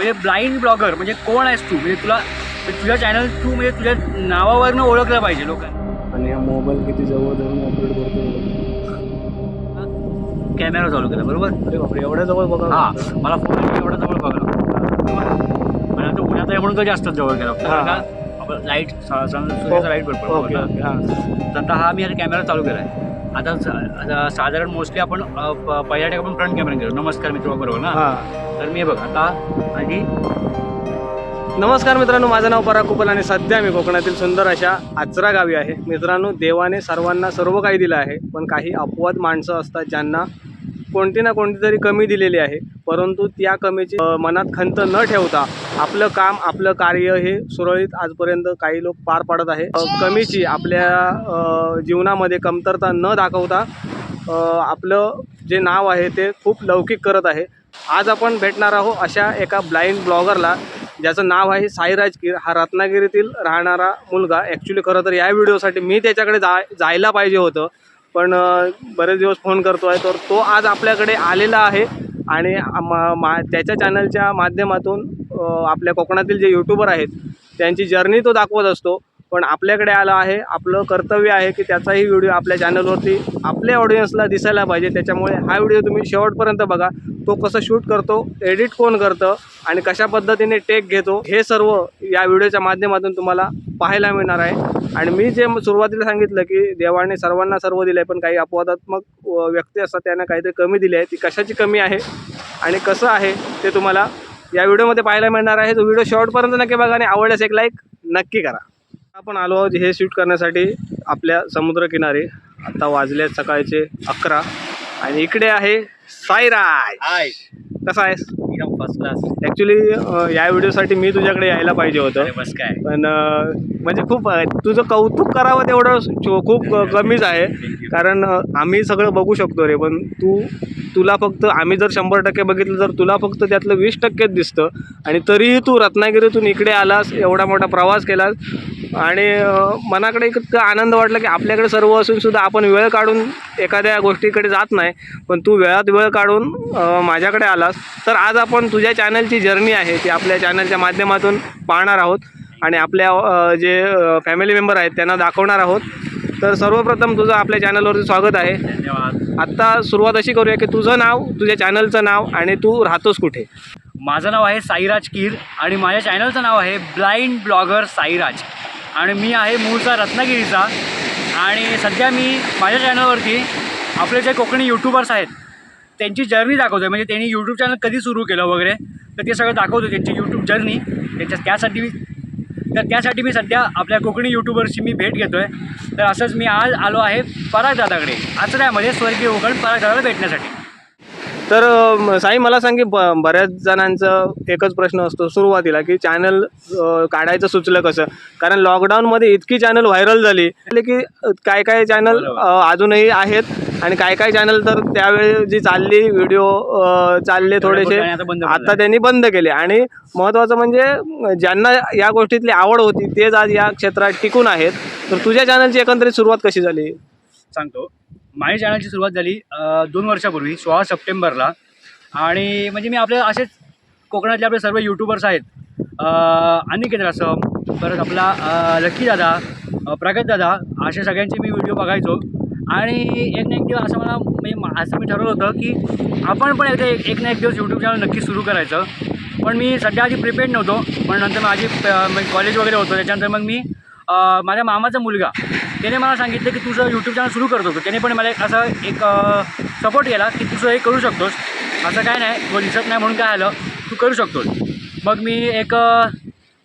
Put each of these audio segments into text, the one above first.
म्हणजे blind blogger म्हणजे कोण आहेस तू म्हणजे तुला म्हणजे तुझ्या चॅनल तू म्हणजे तुझ्या नावावरनं ओळखलं पाहिजे लोकांना आणि हा मोबाईल किती जवळ धरून ऑपरेट करतो कॅमेरा चालू केला बरोबर अरे बापरे एवढ्या जवळ बघा हा मला फोन एवढा जवळ बघा पण आता उन्हात आहे म्हणून तो जास्त जवळ केला हा. लाइट सूर्याचा लाइट पडतो ओके ओके हां तर आता हा मी आता कॅमेरा चालू केला आहे आता साधारण मोस्टली आपण पहिल्या टाइम आपण फ्रंट कॅमेरा केलो नमस्कार मित्र बरोबर ना? हां. तर मी बघ आता आणि नमस्कार मित्रांनो माझं नाव पराग कुपल आणि सध्या मी कोकणातील सुंदर अशा आचरा गावी आहे. मित्रांनो देवाने सर्वांना सर्व काही दिलं आहे पण काही अपवाद माणसं असतात ज्यांना कोणती ना कोणती तरी कमी दिलेली आहे. परंतु त्या कमीची मनात खंत न ठेवता आपलं काम आपलं कार्य हे सुरळीत आजपर्यंत काही लोक पार पाडत आहे. कमीची आपल्या जीवनामध्ये कमतरता न दाखवता आपलं जे नाव आहे ते खूप लौकिक करत आहे. आज आपण भेटणार आहोत अशा एका ब्लाइंड ब्लॉगरला ज्याचं नाव आहे साईराज कीर हा रत्नागिरीतील राहणारा मुलगा. ॲक्च्युली खरं तर या व्हिडिओसाठी मी त्याच्याकडे जा जायला पाहिजे होतं पण बरेच दिवस फोन करतो आहे तर तो आज आपल्याकडे आलेला आहे. आणि मा मा त्याच्या चॅनलच्या माध्यमातून आपल्या कोकणातील जे यूट्यूबर आहेत त्यांची जर्नी तो दाखवत असतो. पण आपल्याकडे आलं आहे आपलं कर्तव्य आहे की त्याचाही व्हिडिओ आपल्या चॅनलवरती आपल्या ऑडियन्सला दिसायला पाहिजे. त्याच्यामुळे हा व्हिडिओ तुम्ही शेवटपर्यंत बघा. तो कसं शूट करतो एडिट कोण करतं आणि कशा पद्धतीने टेक घेतो हे सर्व या व्हिडिओच्या माध्यमातून तुम्हाला पाहायला मिळणार आहे. आणि मी जे सुरुवातीला सांगितलं की देवाने सर्वांना सर्व दिलं आहे पण काही अपवादात्मक व्यक्ती असतात त्यांना काहीतरी कमी दिली आहे. ती कशाची कमी आहे आणि कसं आहे ते तुम्हाला या व्हिडिओमध्ये पाहायला मिळणार आहे. तो व्हिडिओ शॉर्टपर्यंत नक्की बघा आणि आवडल्यास एक लाईक नक्की करा. आपण आलो आहोत हे शूट करण्यासाठी आपल्या समुद्रकिनारी आता वाजले आहेत सकाळचे अकरा. आणि इकडे आहे साईराज. हाय. कसा आहेस? एकदम फर्स्ट क्लास ॲक्च्युली या व्हिडिओसाठी मी तुझ्याकडे यायला पाहिजे होतं. बस काय. पण अं, म्हणजे खूप अं, तुझं कौतुक करावं तेवढं खूप अं, कमीच आहे. कारण अं, आम्ही सगळं बघू शकतो रे पण तू तुला फक्त आम्ही जर शंभर टक्के बघितलं तर तुला फक्त त्यातलं वीस टक्केच दिसतं. आणि तरीही तू रत्नागिरीतून इकडे आलास एवढा मोठा प्रवास केलास आणि मनाकडे इतकं आनंद वाटला की आपल्याकडे सर्व असून सुद्धा आपण वेळ काढून एखाद्या गोष्टीकडे जात नाही. पण तू वेळात वेळ काढून माझ्याकडे आलास. तर आज आपण तुझ्या चॅनलची जर्नी आहे ती आपल्या चॅनलच्या माध्यमातून पाहणार आहोत. आणि आपल्या जे फॅमिली मेंबर आहेत त्यांना दाखवणार आहोत. तर सर्वप्रथम तुझं आपल्या चॅनलवरती स्वागत आहे. धन्यवाद. आत्ता सुरुवात अशी करूया की तुझं नाव तुझ्या चॅनलचं नाव आणि तू राहतोस कुठे? माझं नाव आहे साईराज कीर आणि माझ्या चॅनलचं नाव आहे ब्लाइंड ब्लॉगर साईराज. आणि मी आहे मूळचा रत्नागिरीचा. आणि सध्या मी माझ्या चॅनलवरती आपले जे कोकणी यूट्यूबर्स आहेत त्यांची जर्नी दाखवतो आहे म्हणजे त्यांनी यूट्यूब चॅनल कधी सुरू केलं वगैरे तर ते सगळं दाखवतो त्यांची यूट्यूब जर्नी त्याच्या त्यासाठी मी तर त्यासाठी मी सध्या आपल्या कोकणी यूट्यूबर्सची मी भेट घेतो आहे तर असंच मी आज आलो आहे परागदादाकडे आचऱ्यामध्ये स्वर्गीय उगण परागदादाला भेटण्यासाठी. तर साई मला सांग की ब बऱ्याच जणांचं एकच प्रश्न असतो सुरुवातीला की चॅनल काढायचं सुचलं कसं? कारण लॉकडाऊनमध्ये इतकी चॅनल व्हायरल झाली की काय काय चॅनल. अजूनही आहेत आणि काय काय चॅनल तर त्यावेळी जी चालली व्हिडिओ चालले थोडेसे आता त्यांनी बंद केले. आणि महत्त्वाचं म्हणजे ज्यांना या गोष्टीतली आवड होती तेच आज या क्षेत्रात टिकून आहेत. तर तुझ्या चॅनलची एकंदरीत सुरुवात कशी झाली? सांगतो. माझ्या चॅनलची सुरुवात झाली दोन वर्षापूर्वी सोळा सप्टेंबरला. आणि म्हणजे मी आपले असेच कोकणातले आपले सर्व यूट्यूबर्स आहेत. अ, अनिकेत रसम परत आपला लक्की दादा प्रगत दादा अशा सगळ्यांचे मी व्हिडिओ बघायचो. आणि एक ना एक दिवस असं मला मी असं मी ठरवलं होतं की आपण पण एकदा एक एक ना एक दिवस यूट्यूब चॅनल नक्की सुरू करायचं. पण मी सध्या आधी प्रिपेड नव्हतो. पण नंतर माझी कॉलेज वगैरे होतं. त्याच्यानंतर मग मी माझ्या मामाचा मुलगा. त्याने मला सांगितलं की तुझं यूट्यूब चॅनल सुरू करतो त्याने पण मला एक असं एक सपोर्ट केला की तुझं हे करू शकतोस. असं काय नाही तो दिसत नाही म्हणून काय आलं तू करू शकतोस. मग मी एक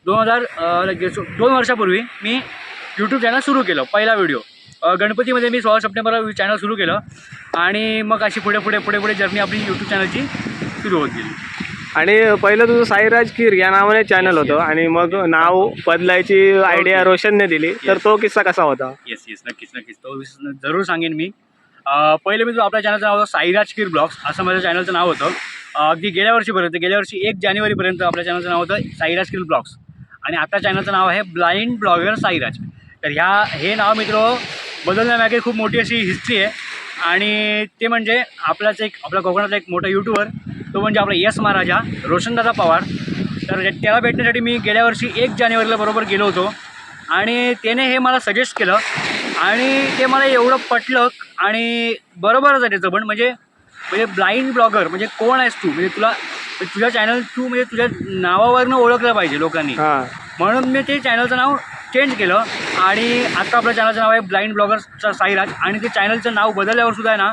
दोन हजार लगेच दोन वर्षापूर्वी मी यूट्यूब चॅनल सुरू केलं पहिला व्हिडिओ गणपतीमध्ये मी सोळा सप्टेंबरला चॅनल सुरू केलं आणि मग अशी पुढे पुढे पुढे पुढे जर्नी आपली यूट्यूब चॅनलची सुरू होत गेली. आणि पहिलं तुझं साईराज कीर या नावाने चॅनल होतं. आणि मग नाव बदलायची आयडिया रोशनने दिली. तर तो किस्सा कसा होता? येस येस नक्कीच नक्कीच. तो विस- जरूर सांगेन मी. अं, पहिले मी जो आपल्या चॅनलचं नाव होतं साईराज किर ब्लॉग्स असं माझ्या चॅनलचं नाव होतं. अं, अगदी गेल्या वर्षीपर्यंत गेल्या वर्षी एक जानेवारीपर्यंत आपल्या चॅनलचं नाव होतं साईराज किर ब्लॉग्स. आणि आता चॅनलचं नाव आहे ब्लाइंड ब्लॉगर साईराज. तर ह्या हे नाव मित्र बदलण्यामागे खूप मोठी अशी हिस्ट्री आहे. आणि ते म्हणजे आपलाच एक आपल्या कोकणातला एक मोठा यूट्यूबर तो म्हणजे आपला यस महाराजा रोशनदादा पवार. तर त्या- त्याला भेटण्यासाठी मी गेल्या वर्षी एक जानेवारीला बरोबर गेलो होतो. आणि त्याने हे मला सजेस्ट केलं. आणि ते मला एवढं पटलं आणि बरोबरच आहे त्याचं पण. म्हणजे म्हणजे ब्लाइंड ब्लॉगर म्हणजे कोण आहेस तू? म्हणजे तुला तुझ्या चॅनल तू म्हणजे तुझ्या नावावरनं ओळखलं पाहिजे लोकांनी. म्हणून मी ते चॅनलचं नाव चेंज केलं. आणि आता आपल्या चॅनलचं नाव आहे ब्लाइंड ब्लॉगरचा साईराज. आणि ते चॅनलचं नाव बदलल्यावर सुद्धा आहे ना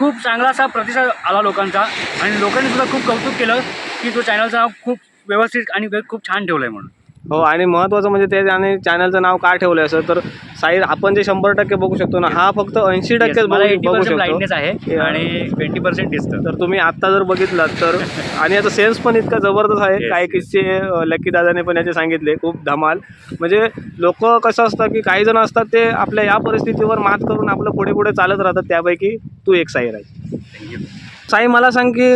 खूप चांगला असा प्रतिसाद आला लोकांचा. आणि लोकांनी सुद्धा खूप कौतुक केलं की तो चॅनलचा खूप व्यवस्थित आणि खूप छान ठेवलं आहे म्हणून. हो आणि महत्त्वाचं म्हणजे ते आणि चॅनलचं नाव का ठेवलं असं तर साई आपण जे शंभर टक्के बघू शकतो ना हा फक्त ऐंशी टक्केच बघू शकतो. आहे. आणि ट्वेंटी पर्सेंट दिसतं तर तुम्ही आत्ता जर बघितलात तर आणि याचा सेन्स पण इतका जबरदस्त आहे. काही. किस्से लकी दादाने पण याचे सांगितले खूप धमाल. म्हणजे लोक कसं असतं की काही जण असतात ते आपल्या या परिस्थितीवर मात करून आपलं पुढे पुढे चालत राहतात त्यापैकी तू एक साई राज साई मला सांग की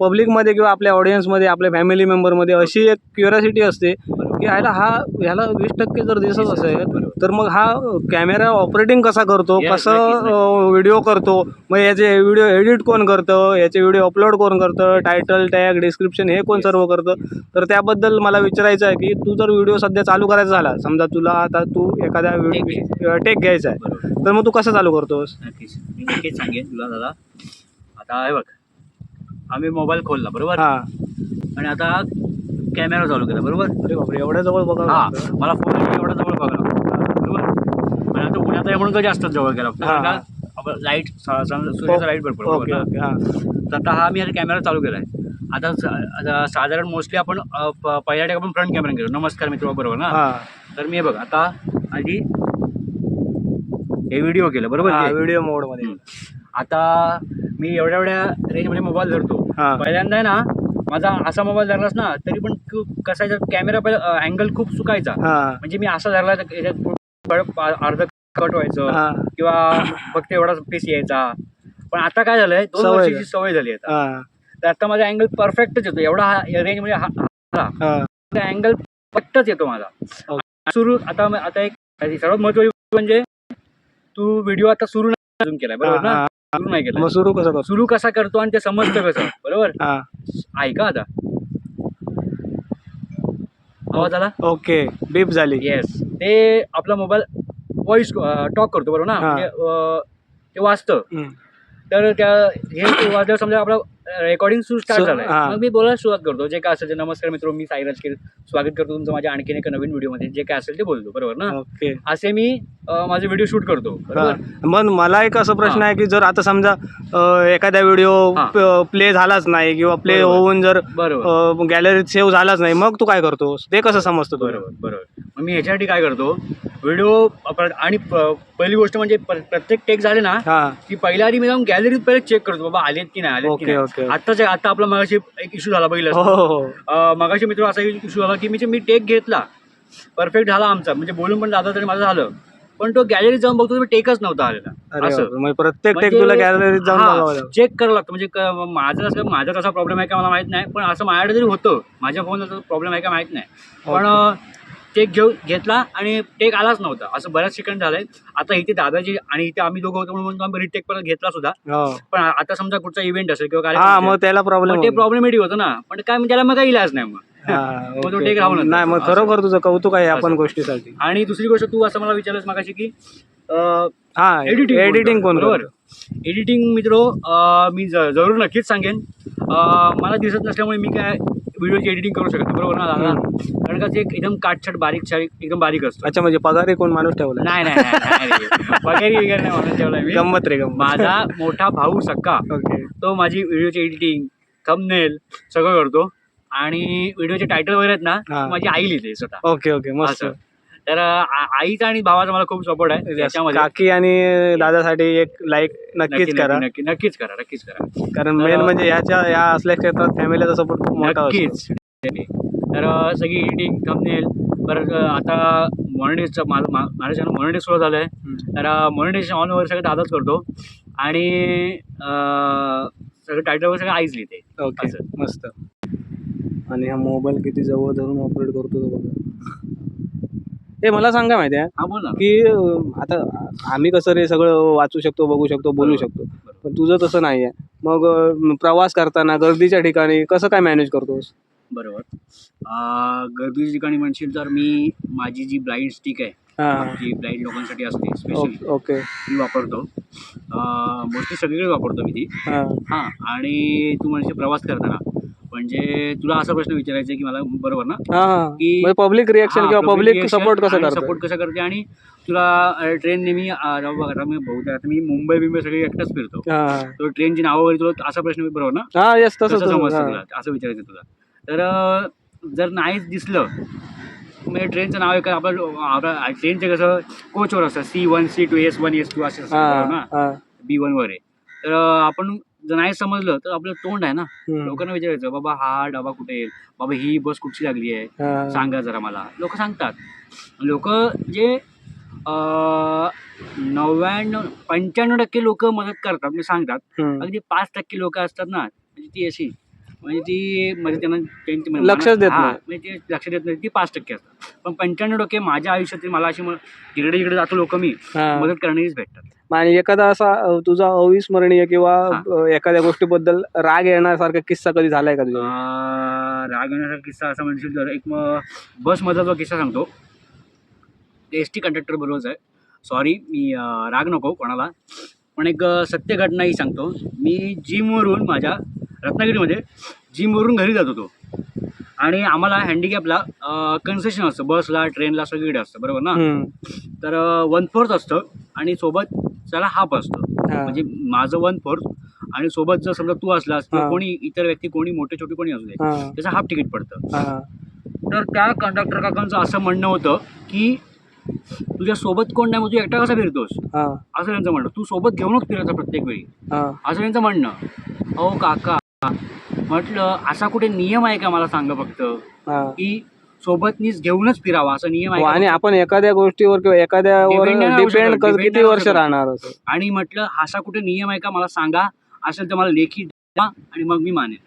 पब्लिकमध्ये किंवा आपल्या ऑडियन्समध्ये आपल्या फॅमिली मेंबरमध्ये अशी एक क्युरियोसिटी असते की ह्याला हा ह्याला वीस टक्के जर दिसत असेल तर मग हा कॅमेरा ऑपरेटिंग कसा करतो? कसं. व्हिडिओ करतो? मग याचे व्हिडिओ एडिट कोण करतं? याचे व्हिडिओ अपलोड कोण करतं? टायटल टॅग डिस्क्रिप्शन हे कोण सर्व करतं? तर त्याबद्दल मला विचारायचं आहे की तू जर व्हिडिओ सध्या चालू करायचा झाला समजा तुला आता तू एखाद्या टेक घ्यायचा आहे. तर मग तू कसं चालू करतोस? नक्कीच. मी नक्कीच सांगेन तुला दादा. आता हे बघ. आम्ही मोबाईल खोलला बरोबर? हां. आणि आता कॅमेरा चालू केला बरोबर? अरे बापरे एवढ्या जवळ बघा हा मला फोन एवढा जवळ बघायला बरोबर? आता उन्हात आहे म्हणून का जास्त जवळ गेला हा. लाइट सूर्याचा लाइट भरपूर बरोबर ओके ना? ओके हां. तर आता हा मी आता कॅमेरा चालू केला आहे आता स- आता साधारण मोस्टली आपण अ, प- पहिल्या टाक आपण फ्रंट कॅमेरा घेतो नमस्कार मित्र बरोबर ना? हां. तर मी हे बघ आता आधी हे व्हिडिओ केलं बरोबर हां? व्हिडिओ मोडमध्ये हम्म. आता मी एवढ्या एवढ्या रेंजमध्ये मोबाईल धरतो. हां. पहिल्यांदा आहे ना माझा असा मोबाईल धरलास ना तरी पण कसा कॅमेरा पहिला अँगल खूप चुकायचा. हां. म्हणजे मी असा धरला तर याच्यात थोडं अर्ध कट व्हायचं. हां. किंवा फक्त एवढाच पीस यायचा. पण आता काय झालंय दोन सवय वर्षाची. सवय झाली आता. हां. तर आता माझा अँगल परफेक्टच येतो. एवढा हा रेंजमध्ये हा. हां. अँगल पट्टच येतो माझा. सुरू आता म- आता एक सर्वात महत्वाची गोष्ट म्हणजे तू व्हिडिओ आता सुरू नाही अजून केलाय. बरोबर ना? हां, सुरू नाही. केला. मग सुरू कसं करतो सुरू कसा करतो आणि ते समजतं कसं? बरोबर? हां. ऐका आता. आवाज आला? ओके. बीप झाली. येस ते आपला मोबाईल व्हॉइस टॉक करतो बरोबर ना? हा. म्हणजे अं, ते वाचतं हम्म. तर त्या हे वाजल्यावर समजा आपला रेकॉर्डिंग सुरू स्टार्ट हा. मग मी बोलायला सुरुवात करतो. जे काय असेल ते नमस्कार मित्र मी साईराज केर स्वागत करतो तुमचं माझ्या आणखीन एका नवीन व्हिडिओमध्ये. जे काय असेल ते बोलतो. बरोबर ना? ओके. असे मी अं, माझे व्हिडिओ शूट करतो. बरोबर? हां. मग मला एक असं प्रश्न हां. आहे की जर आता समजा अ, एखादा व्हिडिओ. प्ले झालाच नाही किंवा प्ले बरोबर. होऊन जर बरोबर. गॅलरीत सेव्ह झालाच नाही मग तू काय करतोस ते कसं समजतं तुला? बरोबर बरोबर. मग मी ह्याच्यासाठी काय करतो? व्हिडिओ आणि प- पहिली गोष्ट म्हणजे प्र- प्रत्येक टेक झाले ना हां. की पहिल्या आधी मी जाऊन गॅलरीत पहिले चेक करतो बाबा आलेत की नाही आलेत की ओके नाही. ओके आत्ताच्या आता आपला मगाशी एक इश्यू झाला पहिला. हो हो हो. मगाशी मित्र असा इश्यू झाला की मी मी टेक घेतला. परफेक्ट झाला आमचा. म्हणजे बोलून पण दादा तरी माझं झालं. पण तो गॅलरीत जाऊन बघतो मी टेकच नव्हता आलेला. अरे असं. बापरे. म्हणजे प्रत्येक टेक म्हणजे- तुला गॅलरीत जाऊन. चेक करावं लागतं. म्हणजे माझं असं माझा कसा प्रॉब्लेम आहे का मला माहीत नाही. पण असं माझ्याकडे तरी होतं. माझ्या फोनला प्रॉब्लेम आहे का माहीत नाही. पण टेक घेऊ घेतला आणि टेक आलाच नव्हता. असं बऱ्याच सेकंड झालंय. आता इथे दादाजी आणि इथे आम्ही दोघं होतो म्हणून आम्ही रिटेक परत घेतला सुद्धा. हो. पण आता समजा कुठचा इव्हेंट असेल किंवा हा कार्यक्रम मग त्याला प्रॉब्लेम ते प्रॉब्लेमेटिक होतं ना. पण काय म्हणजे त्याला मग काही इलाज नाही मग. नाही मग. खरोखर तुझं कौतुक आहे आपण. गोष्टीसाठी. आणि दुसरी गोष्ट तू असं मला विचारलंस मागाशी की हा एडिटिंग एडिटिंग कोण बरोबर? एडिटिंग मित्र मी जरूर नक्कीच सांगेन. मला दिसत नसल्यामुळे मी काय व्हिडिओची एडिटिंग करू शकत नाही, बरोबर ना दादा? कारण का ते एकदम काटछट बारीक शारीक एकदम बारीक असतो. अच्छा म्हणजे पगारी कोण माणूस ठेवला नाही नाही नाही, नाही रे. वगैरे वगैरे नाही म्हणून ठेवलाय मी. गंमत रे गंमत. माझा मोठा भाऊ सक्का. ओके. तो माझी व्हिडिओची एडिटिंग थंबनेल सगळं करतो. आणि व्हिडिओचे टायटल वगैरे आहेत ना हा. माझी आई लिहिते स्वतः. ओके ओके मस्त. असं. तर आईचा आणि भावाचा मला खूप सपोर्ट आहे. त्याच्यामध्ये काकी आणि दादासाठी एक लाईक नक्की- नक्कीच करा. नक्की नक्की- नक्कीच करा नक्कीच करा. कारण मेन म्हणजे याच्या या असल्या क्षेत्रात फॅमिलीचा सपोर्ट खूप मोठा नक्कीच. तर सगळी एडिटिंग थंबनेल परत आता मॉनिटाईजचं माझं मा- माझं चॅनल मॉनिटाईज सुरू झालं आहे. तर मॉनिटाईजेशन ऑन वगैरे सगळं दादाच करतो. आणि सगळं टायटल वगैरे सगळं आईच लिहिते. ओके. मस्त. आणि हा मोबाईल किती जवळ धरून ऑपरेट करतो तो बघा. ते मला सांगा माहिती आहे. हा बोल. ना की अं, आता आम्ही कसं रे सगळं वाचू शकतो बघू शकतो बोलू शकतो. पण तुझं तसं नाही आहे. मग अं, प्रवास करताना गर्दीच्या ठिकाणी कसं काय मॅनेज करतोस? बरोबर. अं, गर्दीच्या ठिकाणी म्हणशील तर मी माझी जी ब्लाइंड स्टिक आहे हां. जी ब्लाइंड लोकांसाठी असते स्पेशली ओके ओके. ती वापरतो. मोस्टली सगळीकडे वापरतो मी ती. हां. हां आणि तू म्हणजे प्रवास करताना म्हणजे तुला असा प्रश्न विचारायचा आहे की मला बरोबर ना? हां की- म्हणजे पब्लिक रिॲक्शन किंवा पब्लिक सपोर्ट कसं करतं सपोर्ट कसं करते आणि तुला ट्रेन नेहमी मी बहुतेक आता मी मुंबई बिंबई सगळी एकटाच फिरतो. हां. तो ट्रेनची नावं वगैरे तुला असा प्रश्न बरोबर ना? समजतं. तुला असं विचारायचं तुला. तर जर नाहीच दिसलं म्हणजे ट्रेनचं नाव आहे का आपलं आपलं ट्रेनचं कसं कोचवर असतं C one C two S one S two असं ना? बी वन वगैरे तर अं, आपण जर नाही समजलं तर आपलं तोंड आहे ना. लोकांना विचारायचं बाबा हा डबा कुठे येईल बाबा ही बस कुठची लागली आहे. सांगा जरा मला लोक सांगतात लोक जे नव्याण्णव पंच्याण्णव टक्के लोक मदत करतात म्हणजे सांगतात. अगदी पाच टक्के लोक असतात ना म्हणजे ती अशी म्हणजे ती म्हणजे त्यांना त्यांची म्हणजे लक्षच देत हा, नाही. म्हणजे ते लक्ष देत नाही. ती पाच टक्के असतात. पण पंच्याण्णव टक्के माझ्या आयुष्यातील मला अशी म- इकडे इकडे जातो लोक मी. हां. मदत करण्याचीच भेटतात. आणि एखादा असा अ, तुझा अविस्मरणीय किंवा हा. अ, एखाद्या गोष्टीबद्दल राग येण्यासारखा किस्सा कधी झालाय का तुझा अं, राग येण्याचा किस्सा असा म्हणशील तर एक मग बसमधला जो किस्सा सांगतो. एस टी कंडक्टर बरोबरच आहे. सॉरी मी अं, राग नको कोणाला. पण एक अं, सत्य घटना ही सांगतो. मी जिमवरून माझ्या रत्नागिरीमध्ये जिमवरून घरी जात होतो आणि आम्हाला हँडिकॅपला कन्सेशन असतं बसला ट्रेनला सगळीकडे असतं बरोबर ना. तर वन फोर्थ असतं आणि सोबत त्याला हाफ असतं. म्हणजे माझं वन फोर्थ आणि सोबत जर समजा तू असलास किंवा. कोणी इतर व्यक्ती कोणी मोठे छोटे कोणी असू दे. त्याचं हाफ तिकीट पडतं. तर त्या कंडक्टर काकांचं असं म्हणणं होतं की तुझ्या सोबत कोण नाही मग तू एकटा कसा फिरतोस. असं त्यांचं म्हणणं तू सोबत घेऊनच फिरायचं प्रत्येक वेळी. असं त्यांचं म्हणणं अहो काका म्हटलं असा कुठे नियम आहे का मला सांगा फक्त. की सोबतनीच घेऊनच फिरावा असा नियम आहे हो? आणि आपण एखाद्या गोष्टीवर किंवा एखाद्यावर डिपेंड किती वर्ष. राहणार आणि म्हटलं असा कुठे नियम आहे का मला सांगा असेल तर मला लेखी द्या आणि मग मी मानेन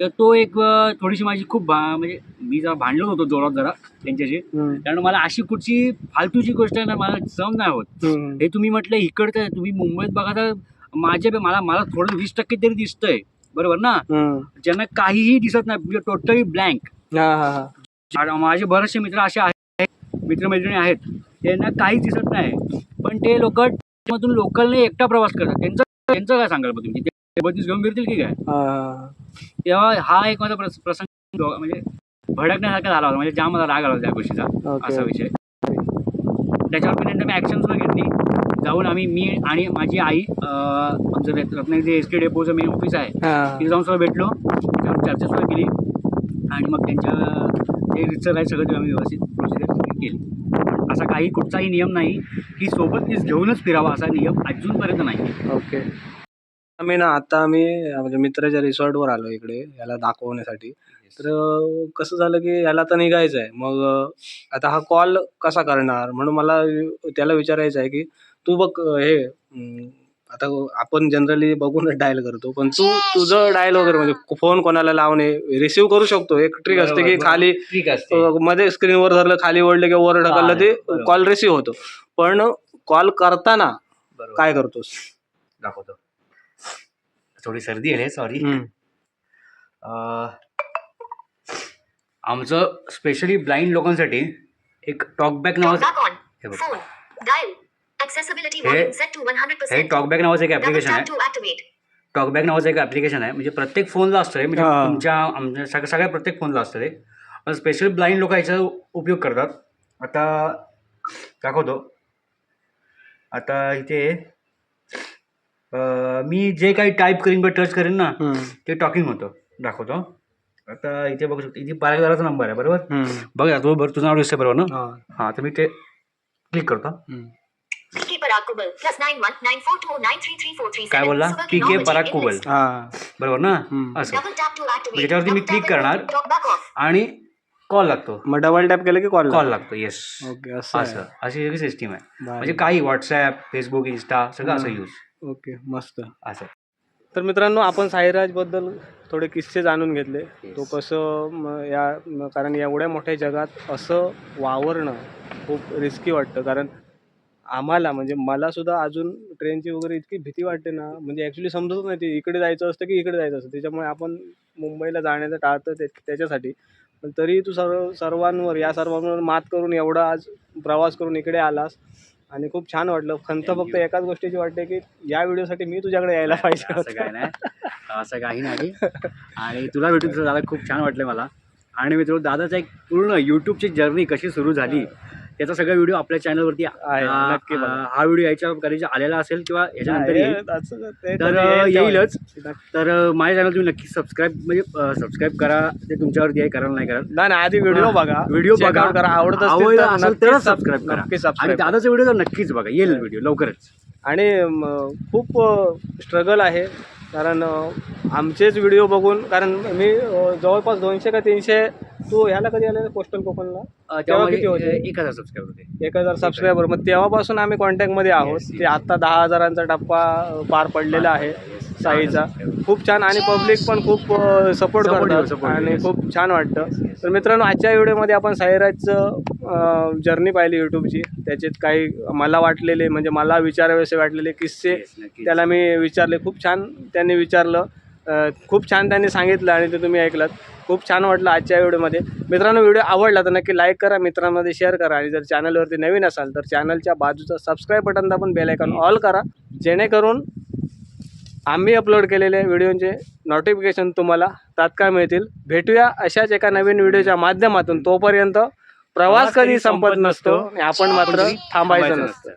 तर तो एक थोडीशी माझी खूप म्हणजे मी जरा भांडलो होतो जोरात जरा त्यांच्याशी. कारण मला अशी कुठची फालतूची गोष्ट आहे ना मला सहन नाही होत. हे तुम्ही म्हटलं इकडचं तुम्ही मुंबईत बघा तर माझ्या मला मला थोडं वीस टक्के तरी दिसतंय बरोबर ना. ज्यांना काहीही दिसत नाही म्हणजे टोटली ब्लँक. माझे बरेचसे मित्र असे आहेत मित्रमैत्रिणी आहेत त्यांना काहीच दिसत नाही. पण ते लोक मधून लोकलने एकटा प्रवास करतात. त्यांचं त्यांचं काय सांगाल तुम्ही ते बत्तीस घेऊन फिरतील की काय. तेव्हा हा एक माझा प्रस- प्रसंग म्हणजे भडकण्यासारखा झाला होता. म्हणजे जाम मला राग आला होता त्या गोष्टीचा. असा विषय. त्याच्यावर मी नंतर मी सुद्धा घेतली. जाऊन आम्ही मी आणि माझी आई आमचं रत- रत्नागिरी एस टी डेपोचं मेन ऑफिस आहे. तिथे जाऊन सुद्धा भेटलो. त्याच्यावर चर्चा सुद्धा केली. आणि मग त्यांच्या जे रितसर आहे सगळं ते आम्ही व्यवस्थित प्रोसिजर केली. असा काही कुठचाही नियम नाही की सोबतच घेऊनच फिरावा असा नियम अजूनपर्यंत नाही. ओके. आम्ही ना आता आम्ही म्हणजे मित्राच्या रिसॉर्टवर आलो इकडे याला दाखवण्यासाठी. तर कसं झालं की याला आता निघायचं आहे मग आता हा कॉल कसा करणार? म्हणून मला त्याला विचारायचं आहे की तू बघ हे आता आपण जनरली बघून डायल करतो पण तू तुझं डायल वगैरे म्हणजे फोन कोणाला लावणे रिसिव्ह करू शकतो. एक ट्रिक असते की खाली मध्ये स्क्रीनवर धरलं खाली ओढलं किंवा वर ढकललं ते. कॉल रिसिव्ह होतो. पण कॉल करताना काय करतोस? दाखवतो. थोडी सर्दी आहे सॉरी आमचं स्पेशली ब्लाइंड लोकांसाठी एक टॉकबॅक नावाचं. हे बघ. Phone. Dial. Accessibility Hey. volume set to 100%. हे टॉकबॅक नावाचं एक tap आहे. टॉकबॅक नावाचं एक ॲप्लिकेशन आहे. म्हणजे प्रत्येक फोनला असतं हे म्हणजे हा. तुमच्या आमच्या सगळ्या सगळ्या प्रत्येक फोनला असतं ते पण स्पेशल ब्लाइंड लोक याचा उपयोग करतात. आता दाखवतो. आता इथे अं, मी जे काही टाईप करीन किंवा टच करीन ना ते टॉकिंग होतं. दाखवतो. आता इथे बघू शकतो. इथे बारा हजाराचा नंबर आहे बरोबर? बघा तो बरं तुझं नाव दिसतं बरोबर ना? हां. तर मी ते क्लिक करतो. काय बोलला? In Kubal. list. हा. बरोबर ना. असं. त्याच्यावरती मी and करणार. आणि कॉल लागतो. मग डबल टॅप केलं की कॉल कॉल लागतो. येस ओके असं अशी सगळी सिस्टीम आहे. म्हणजे काही व्हॉट्सॲप फेसबुक इन्स्टा सगळं असं. यूज ओके मस्त. असं. तर मित्रांनो आपण साईराजबद्दल थोडे किस्से जाणून घेतले. तो कसं या कारण एवढ्या मोठ्या जगात असं वावरणं खूप रिस्की वाटतं. कारण आम्हाला म्हणजे मला सुद्धा अजून ट्रेनची वगैरे इतकी भीती वाटते ना. म्हणजे ॲक्च्युली समजत नाही ते इकडे जायचं असतं की इकडे जायचं असतं. त्याच्यामुळे आपण मुंबईला जाण्याचं टाळतं ते त्याच्यासाठी. पण तरी तू सर्व सर्वांवर या सर्वांवर मात करून एवढा आज प्रवास करून इकडे आलास. आणि खूप छान वाटलं. खंत फक्त. एकाच गोष्टीची वाटते की या व्हिडिओसाठी मी तुझ्याकडे यायला पाहिजे असं काय. नाही. असं काही नाही. आणि तुला भेटून दादा खूप छान वाटलं मला. आणि मित्र दादाचा एक पूर्ण यूट्यूबची जर्नी कशी सुरू झाली? त्याचा सगळा व्हिडिओ आपल्या चॅनलवरती नक्की बघा. हा व्हिडिओ याच्या कधीचा आलेला असेल किंवा याच्यानंतर येईल. असं ते तर कधी येईलच. येईल. तर अं, माझ्या चॅनल तुम्ही नक्की सबस्क्राईब म्हणजे सबस्क्राईब करा. ते तुमच्यावरती आहे करायला नाही करत. नाही नाही, आधी व्हिडिओ बघा. व्हिडिओ Check बघा. out करा. आवडत असतील तर असेल नक्कीच sub- सबस्क्राईब करा. नक्की आणि सबस्क्राईब दादाचा व्हिडिओ तर नक्कीच बघा. येईल व्हिडिओ लवकरच. आणि म, खूप स्ट्रगल आहे. कारण अ, आमचेच व्हिडिओ बघून कारण मी अ, जवळपास दोनशे का तीनशे तू ह्याला कधी आले पोस्टल कोकणला तेव्हा किती होते? एक हजार सबस्क्राईब होते एक हजार सबस्क्रायबर मग तेव्हापासून आम्ही कॉन्टॅक्टमध्ये आहोत. ते आत्ता दहा हजारांचा टप्पा पार पडलेला आहे साईचा. खूप छान आणि पब्लिक पण खूप सपोर्ट करतात आणि. खूप छान वाटतं. तर मित्रांनो आजच्या व्हिडिओमध्ये आपण साईराजचं जर्नी पाहिली यूट्यूबची त्याच्यात काही मला वाटलेले म्हणजे मला विचारावेसे वाटलेले किस्से. त्याला मी विचारले खूप छान त्यांनी विचारलं खूप छान त्यांनी सांगितलं आणि ते तुम्ही ऐकलात. खूप छान वाटलं आजच्या व्हिडिओमध्ये. मित्रांनो व्हिडिओ आवडला तर नक्की लाईक करा मित्रांमध्ये शेअर करा आणि जर चॅनलवरती नवीन असाल तर चॅनलच्या बाजूचं सबस्क्राईब बटन दाबून बेल आयकॉन ऑल करा. जेणेकरून आम्ही अपलोड केलेले व्हिडिओचे नोटिफिकेशन तुम्हाला तात्काळ मिळतील. भेटूया अशाच एका नवीन व्हिडिओच्या माध्यमातून. तोपर्यंत प्रवास कधी संपत नसतो आपण मात्र थांबायचं नसतं.